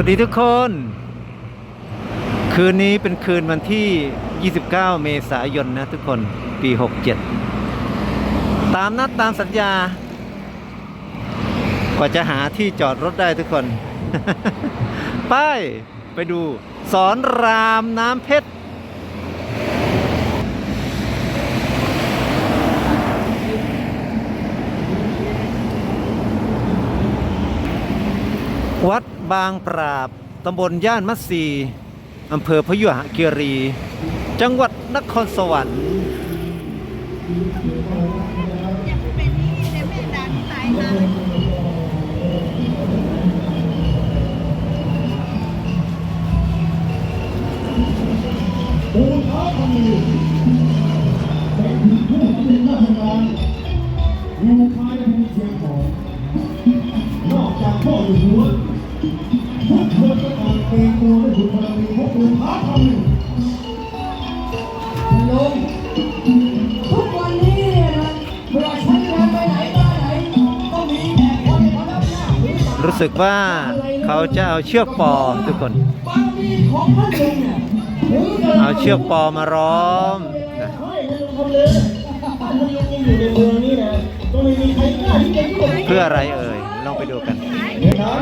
วัสดีทุกคน คืนนี้เป็นคืนวันที่ 29 เมษายนนะทุกคนปี 67 ตามนัดตามสัญญา กว่าจะหาที่จอดรถได้ทุกคน ไป ไปดูสอนรามน้ำเพชรวัด บางปราบ ตำบลย่านมัตสีอำเภอพยุหคีรี จังหวัดนครสวรรค์ อยากเป็นนี่ในแม่ดันตายมาปูท้าทำมือเป็นผู้เป็นราชการอยู่ภ สึกว่าเขาจะเอาเชือกปอทุกคนบารมีของท่านลุงเนี่ยถึงจะเอาเชือกปอมาร้อมนะใช่ท่านลุงทำเลยท่านลุงยังอยู่ในเมืองนี้นะก็ไม่มีใครกล้าที่จะยุ่งเพื่ออะไรเอ่ยลองไปดูกันเนี่ยนะ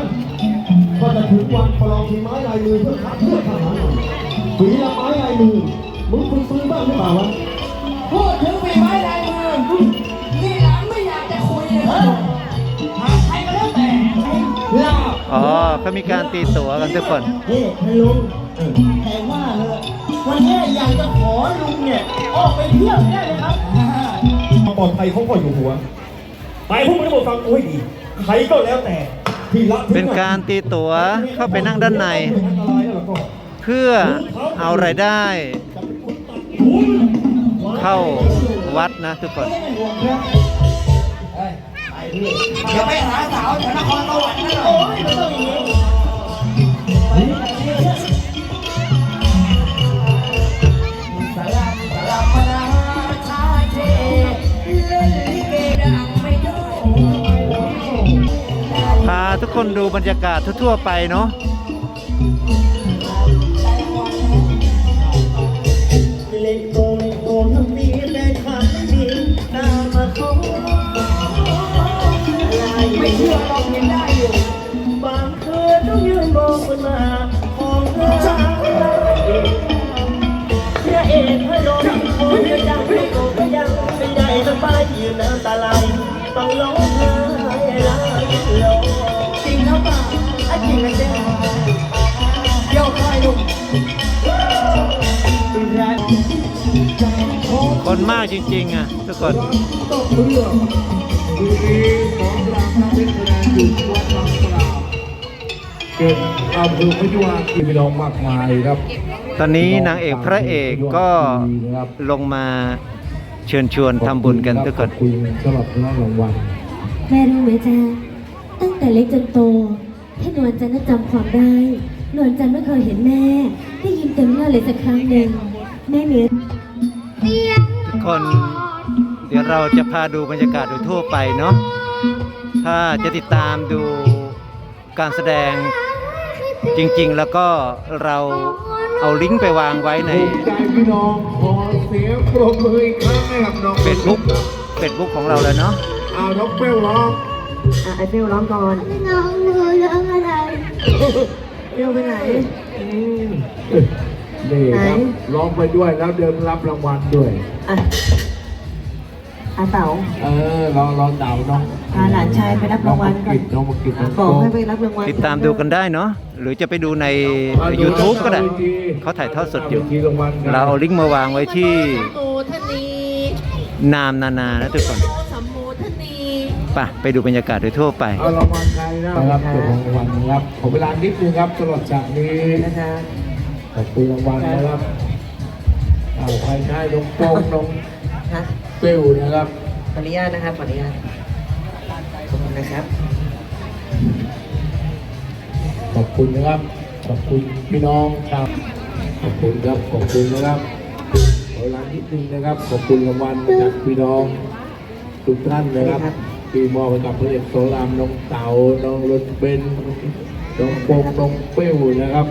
ก็จะถึงวันประลองฝีไม้ลายมือเพื่อคัดเลือกทหารใหม่ฝีละไม้ลายมือมึงฝึกปืนบ้างหรือเปล่าวะพูดถึงฝีไม้ลายมือนี่หลังไม่อยากจะคุยเลย อ๋อเขามีการตีตั๋วกันทุกคนเฮ้ให้ลุงแต่ว่าเลยวันนี้อยากจะขอลุงเนี่ยออกไปเที่ยวได้ไหมครับความปลอดภัยของพ่ออยู่หัวไปพวกมึงทั้งหมดฟังกูให้ดีใครก็แล้วแต่ที่ละทิ้งเป็นการตีตั๋วเข้าไปนั่งด้านในอันตรายแล้วก็เพื่อเอารายได้ เข้าวัดนะทุกคน เดี๋ยวไปหาสาวแถวนครสวรรค์นั่นหรอสลับสลับมาชาเทเล่นลิเกดังไม่ดูพาทุกคนดูบรรยากาศทั่วๆไปเนาะ เชื่อลองยังได้อยู่ บางคืนต้องยืนมองมันมา ของเธอพระเอกพระรอ คนมากจริงๆอะทุกคนต้องเลือกดูดีของรามน้ำเพชรคะแนนอยู่วัดบางปราบเกิดอำเภอพยุหคีรีน้องมากมายครับ ตอนนี้นางเอกพระเอกก็ลงมาเชิญชวนทำบุญกันทุกคนขอบคุณสำหรับรางวัลแม่รู้ไหมจ๊ะตั้งแต่เล็กจนโตให้นวลจันทร์น่ะจำความได้นวลจันทร์ไม่เคยเห็นแม่ ได้ยินเต็มหน้าเลยสักครั้งหนึ่งแม่เหมียทุก คน เดี๋ยวเราจะพาดูบรรยากาศโดยทั่วไปเนาะถ้าจะติดตามดูการแสดงจริง ๆ แล้วก็เราเอาลิงก์ไปวางไว้ในถูกใจพี่น้องขอเสียงปรบมืออีกครั้งให้กับน้อง Facebook Facebook ของเราแล้วเนาะเอาน้องเปรี้ยวร้องอะไอ้เฟลร้องก่อนน้องมือร้องอะไรเฟลไปไหน นี่ครับร้องไปด้วยแล้วเดินรับรางวัลด้วยอะอาเต๋าเออลองลองเดาน้องพาหลานชายไปรับรางวัลก่อนน้องมากินน้องบอกให้มาไปกินรับรางวัลติดตามดูกันได้เนาะหรือจะไปดูใน YouTube ก็ได้เขาถ่ายทอดสดอยู่รางวัลกันเราเอาลิงก์มาวางไว้ที่โมทนีนามนานานะทุกคนสัมโมทนีไปไปดูบรรยากาศโดยทั่วไปเอารางวัลใครนะครับเจ้าของรางวัลนะครับขอเวลานิดนึงครับสำหรับฉากนี้นะคะ ขอบคุณรางวัลนะครับเอาใครใช้น้องโป้งน้องฮะเปรี้ยวนะครับขออนุญาตนะครับขออนุญาตขอบคุณนะครับ ขอบคุณนะครับ ขอบคุณพี่น้องครับ ขอบคุณครับ ขอบคุณนะครับขอเวลานิดนึงนะครับ ขอบคุณรางวัลจากพี่น้องทุกท่านนะครับที่มอบให้กับพระเอกโสรามน้องเต๋าน้องรถเบนซ์น้องปงน้องเป้วนะครับ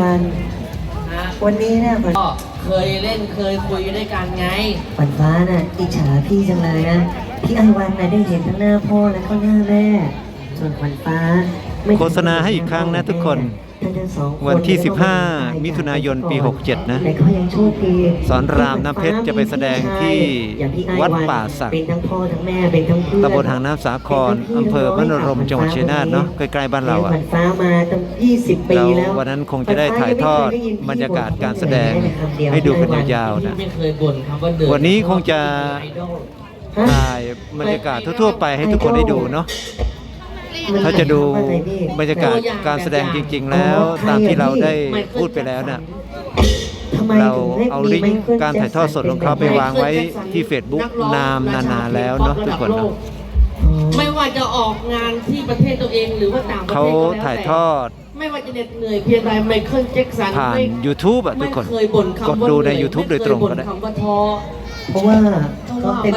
วัน ฮะวันนี้เนี่ยขวัญก็เคยเล่นเคยคุยด้วยกันไง ขวัญฟ้าน่ะอิจฉาพี่จังเลยนะพี่ไอวันน่ะได้เห็นทั้งหน้าพ่อและก็หน้าแม่ ส่วนขวัญฟ้าไม่โฆษณาให้อีกครั้งนะทุกคนทั้งทั้งสองค วันที่ก็ไม่ได้15 มิถุนายนปี 67 นะแต่ก็ยังโชคดีสอนรามน้ำเพชรจะไปแสดงที่อย่างพี่ไอวัดป่าสักเป็นทั้งพ่อทั้งแม่เป็นทั้งเพื่อนตำบลหางน้ำสาครอำเภอพนรมจังหวัดชัยนาทเนาะใกล้ๆบ้านเราขอะวัญฟ้ามาตั้ง20ปีเราแล้ววันนั้นคงจะได้ถ่ายทอดบรรยากาศการแสดงให้ดูกันยาวๆนะไม่เคยบ่นคำว่าเดินวันนี้คงจะไอดอลถ่ายบรรยากาศทั่วๆไปให้ทุกคนได้ดูเนาะ ถ้าจะดูบรรยากาศการแสดงจริง ๆ แล้ว ตามที่เราได้พูดไปแล้วน่ะทำไมเราถึงได้เอามีลิงไมก์เคิลการถ่ายทอดสดของเขาไปวางไว้ที่ Facebook นามนานๆแล้วเนาะทุกคนเนาะไม่ว่าจะออกงานที่ประเทศตัวเองหรือว่าต่างประเขาเทศก็แล้วแต่ถ่ายทอด ไม่ว่าจะเหน็ดเหนื่อยเพียงใดไมเคิลแจ็คสันผ่านไม่ YouTube อะทุไม่กคนเคยบ่นคำกว่าดดูในเหนื่อ YouTube โดยตรงก็ได้ไม่เคยบ่นคำว่าท้อเพราะว่าเพราะเขาว่าเต็ม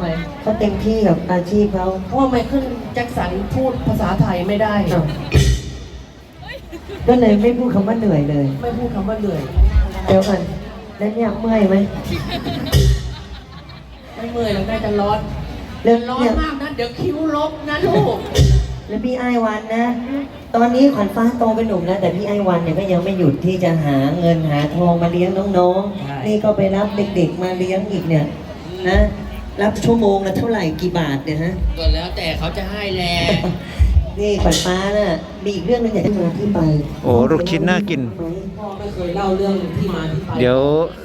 ไม่ที่ทำไมเขาเต็มที่กับอาชีพเขาเพราะว่าไมเคิลแจ็คสันพูดภาษาไทยไม่ได้ อ้าวก็เลยไม่พูดคำว่าเหนื่อยเลย ไม่พูดคำว่าเหนื่อยเดี๋ยวก่อนแล้วเนี่ยเมื่อยไหมไม่เมื่อยหรอกได้จะร้อนแล้วร้อนเนี่ยมากนะเดี๋ยวคิ้วลบนะลูกแล้วพี่ไอ้ายวันนะ ตอนนี้ขวัญฟ้าโตเป็นหนุ่มแล้วแต่พี่ไอ้ายวันเนี่ยก็ยังไม่หยุดที่จะหาเงินหาทองมาเลี้ยงน้องใช่ๆนี่ก็ไปรับเด็กๆมาเลี้ยงอีกเนี่ยนะ รับชั่วโมงละเท่าไหร่กี่บาทเนี่ยฮะ ก็แล้วแต่เขาจะให้แหละนี่ขวัญฟ้าน่ะมีอีกเรื่องหนึงอยากให้มาที่ไปโอ้ลูกชิ้นน่ากิน พ่อไม่เคยเล่าเรื่องที่มาที่ไปเดี๋ยว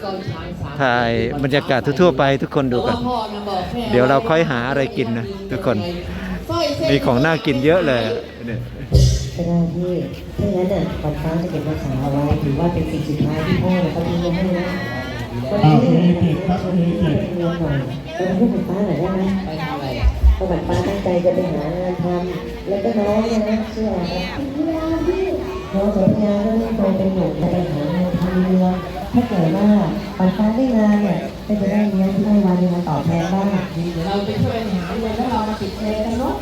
ซ่อนช้างสามถ่ายบรรยากาศทั่วๆไปทุกคนดูกันเพราะว่าพ่อนะบอกแค่เดี๋ยวเราค่อยหาอะไรกินนะทุกคน สร้อยเส้น มีของน่ากินเยอะเลยเนี่ยก็ได้พี่ถ้าอย่างนั้นน่ะขวัญฟ้าจะเก็บรักษาเอาไว้ถือว่าเป็นสิ่งสุดท้ายที่พ่อเขาทิ้งไว้ให้นะวัน อ้าวนี้เอเกตครับเอเกตเงินหน่อยไปทำให้ขวัญฟ้าหน่อยได้ไหมไปทำอะไรก็แบบป้าตั้งใจจะไปหางานทำแล้วก็น้องเนี่ยนะชื่ออะไรครับน้องสัญญาก็ต้องโตเป็นหนุ่มจะไปหางานทำเรือถ้าเกิดว่าป้าฟ้าได้งานเนี่ยก็จะได้เลี้ยงที่ไอ้วันในวันตอบแทนบ้างเดี๋ยวเราไปช่วยหาเงินแล้วเรามาติดแชร์กันเนาะ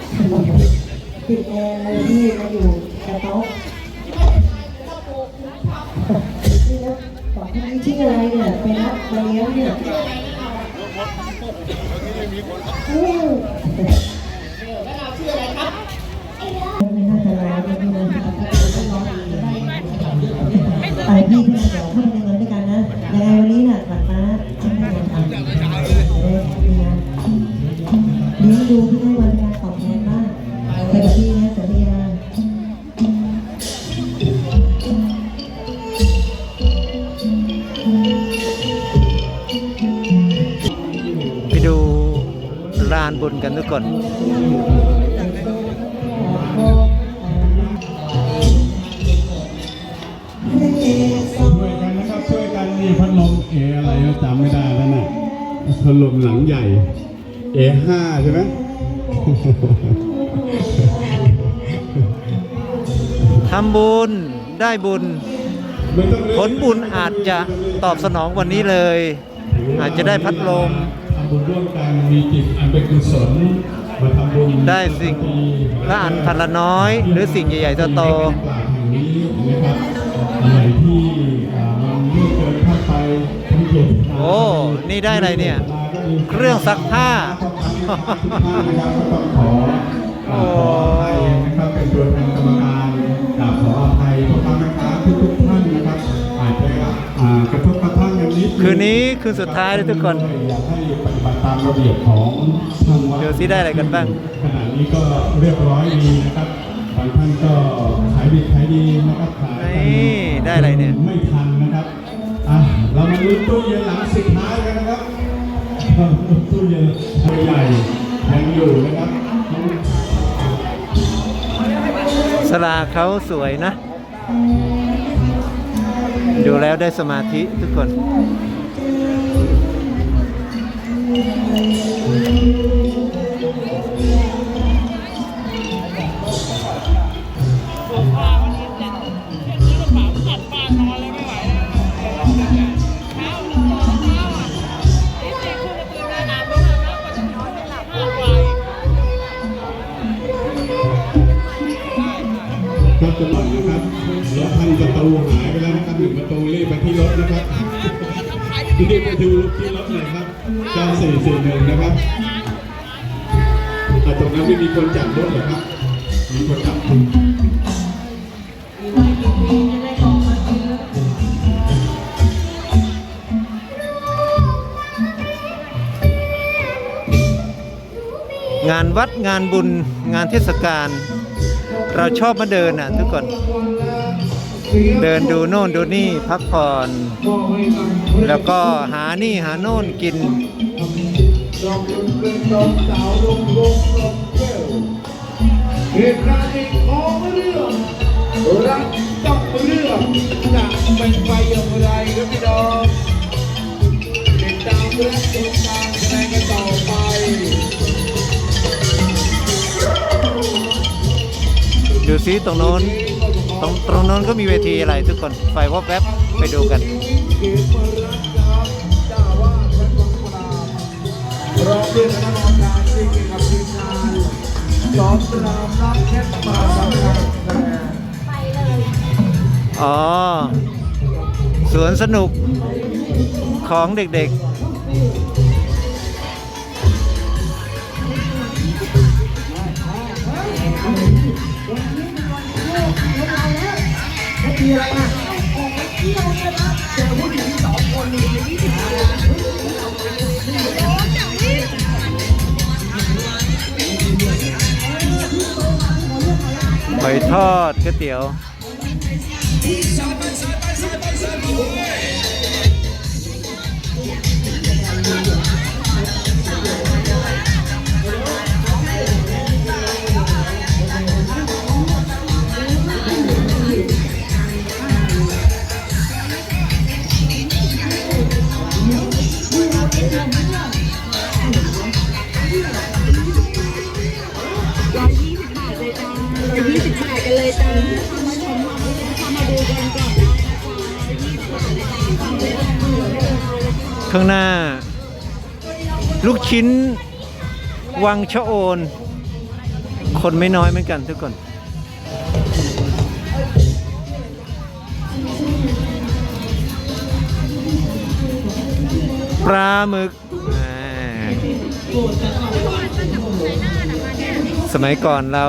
ติดแอร์เลยที่มาอยู่กระโต๊ะนี่นะ บอกให้ชื่ออะไรเนี่ยไปรับมาเลี้ยงเนี่ยอื ลานบุญกันทุกคนช่วยกันนะครับช่วยกันนี่พัดลมเออะไรก็จำไม่ได้แล้วนะพัดลมหลังใหญ่เอห้าใช่ไหมทำบุญได้บุญไม่ต้องผลบุญอาจจะตอบสนองวันนี้เลย อาจจะได้พัดลมทำ บุญร่วมกันมีจิตอันเป็นกุศลมาทำบุญได้สิ่งละอันพันละน้อย หรือสิ่งใหญ่ๆโตกล่าวแห่งนี้นะครับอะไรที่อ่ามันไม่เกินค่าไปทั้งเจ็ดๆโอ้ นี่ได้อะไรเนี่ย เครื่องซักผ้านะครับก็ต้องขออ่าขออภัยนะครับเป็นตัวแทนกรรมการกราบขออภัยพ่อค้าแม่ค้า คืนนี้คืนสุดท้ายเลยทุกคนอยากให้ปฏิบัติตามระเบียบของทางวัดเดี๋ยวสิได้อะไรกันบ้างขณะนี้ก็เรียบร้อยดีนะครับบางท่านก็ขายดีขายดีนะครับขายกันี่ได้อะไรเนี่ยไม่ทันนะครับอะเรามาลุ้นตู้เย็นหลังสุดท้ายกันนะครับตู้เย็นตัวใหญ่ยังอยู่นะครับสลากเขาสวยนะ ดูแล้วได้สมาธิทุกคน รีบไปดูที่รถเลยครับเก้าสี่สี่หนึ่งนะครับอะตรงนั้นไม่มีคนจับรถหรอครับ มีคนจับงานวัดงานบุญงานเทศกาลเราชอบมาเดินอะทุกคน เดินดูโน่นดูนี่พักผ่อน แล้วก็หานี่หาโน่นกิน เหตุการณ์ในของเรื่องรักต้องเรื่องจะเป็นไปอย่างไรครับพี่น้องติดตามเรื่องติดตามกันต่อไปดูซิตรงโน้น ตรงตรงโน้นก็มีเวทีอะไรทุกคนไฟวอบแวบไปดูกันรักนะครับเจ้าว่าวัดวังปรามพร้อมด้วยคณะกรรมการที่เกี่ยวกับทีมงานสอนรามรับแคปมาทำงานอ๋อสวนสนุกของเด็กๆ หอยทอดก๋วยเตี๋ยว ข้างหน้า ลูกชิ้น วังชะโอน คนไม่น้อยเหมือนกันทุกคน ปลาหมึก สมัยก่อนเรา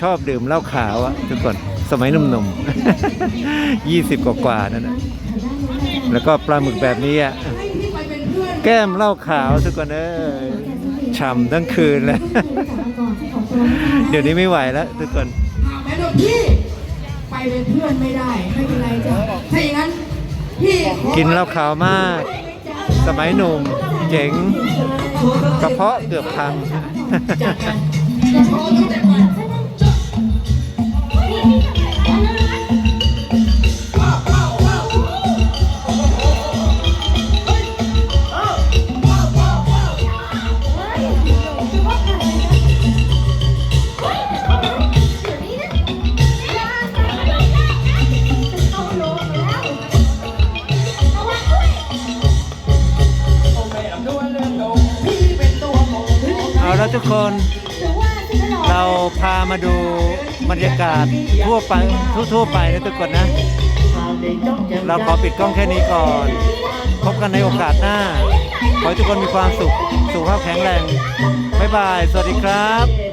ชอบดื่มเหล้าขาวอะทุกคน สมัยหนุ่มๆ ยี่สิบกว่าๆนั่นนะแล้วก็ปลาหมึกแบบนี้อะ แก้มเหล้าขาวทุกคนเอ้ยฉ่ำทั้งคืนเลย เดี๋ยวนี้ไม่ไหวแล้วทุกคนแม่ดอกพี่ไปเป็นเพื่อนไม่ได้ไม่เป็นไรจ้ะถ้าอย่างนั้นพี่ขอกินเหล้าขาวมาก สมัยหนุ่มเจ๋งกระเพาะเกือบพังเอาแคนเราพามาดูบรรยากาศทั่วไปทั่วๆไปนะทุกคนนะ เราขอปิดกล้องแค่นี้ก่อน พบกันในโอกาสหน้า ขอให้ทุกคนมีความสุข สุขภาพแข็งแรง บ๊ายบาย สวัสดีครับ